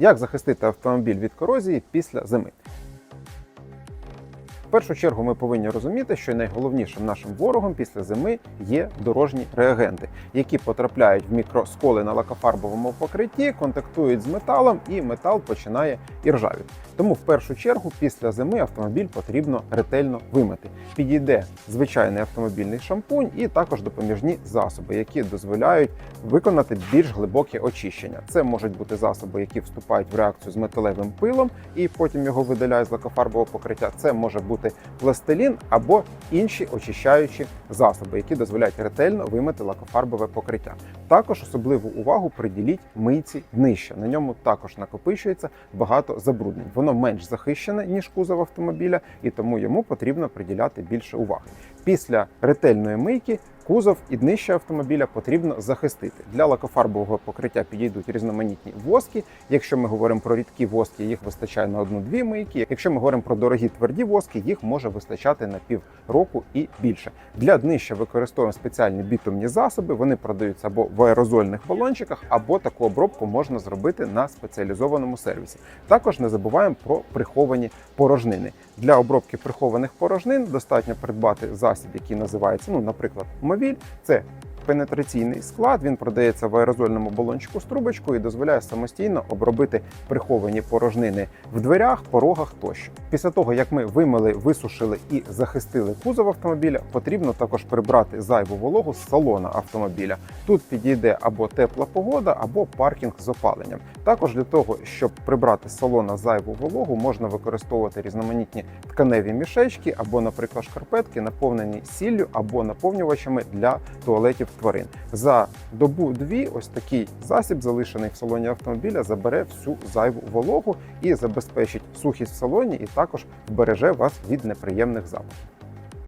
Як захистити автомобіль від корозії після зими? В першу чергу ми повинні розуміти, що найголовнішим нашим ворогом після зими є дорожні реагенти, які потрапляють в мікросколи на лакофарбовому покритті, контактують з металом, і метал починає іржавіти. Тому в першу чергу після зими автомобіль потрібно ретельно вимити. Підійде звичайний автомобільний шампунь і також допоміжні засоби, які дозволяють виконати більш глибоке очищення. Це можуть бути засоби, які вступають в реакцію з металевим пилом і потім його видаляють з лакофарбового покриття. Це може бути пластилін або інші очищаючі засоби, які дозволяють ретельно вимити лакофарбове покриття. Також особливу увагу приділіть мийці днища. На ньому також накопичується багато забруднень. Воно менш захищене ніж кузов автомобіля, і тому йому потрібно приділяти більше уваги. Після ретельної мийки кузов і днище автомобіля потрібно захистити. Для лакофарбового покриття підійдуть різноманітні воски. Якщо ми говоримо про рідкі воски, їх вистачає на одну-дві мийки. Якщо ми говоримо про дорогі тверді воски, їх може вистачати на півроку і більше. Для днища використовуємо спеціальні бітумні засоби. Вони продаються або в аерозольних балончиках, або таку обробку можна зробити на спеціалізованому сервісі. Також не забуваємо про приховані порожнини. Для обробки прихованих порожнин достатньо придбати засіб, який називається, ну, наприклад, мовіль. Це пенетраційний склад. Він продається в аерозольному балончику з трубочкою і дозволяє самостійно обробити приховані порожнини в дверях, порогах тощо. Після того, як ми вимили, висушили і захистили кузов автомобіля, потрібно також прибрати зайву вологу з салона автомобіля. Тут підійде або тепла погода, або паркінг з опаленням. Також для того, щоб прибрати з салона зайву вологу, можна використовувати різноманітні тканеві мішечки або, наприклад, шкарпетки, наповнені сіллю або наповнювачами для туалетів тварин. За добу-дві ось такий засіб, залишений в салоні автомобіля, забере всю зайву вологу і забезпечить сухість в салоні, і також вбереже вас від неприємних запахів.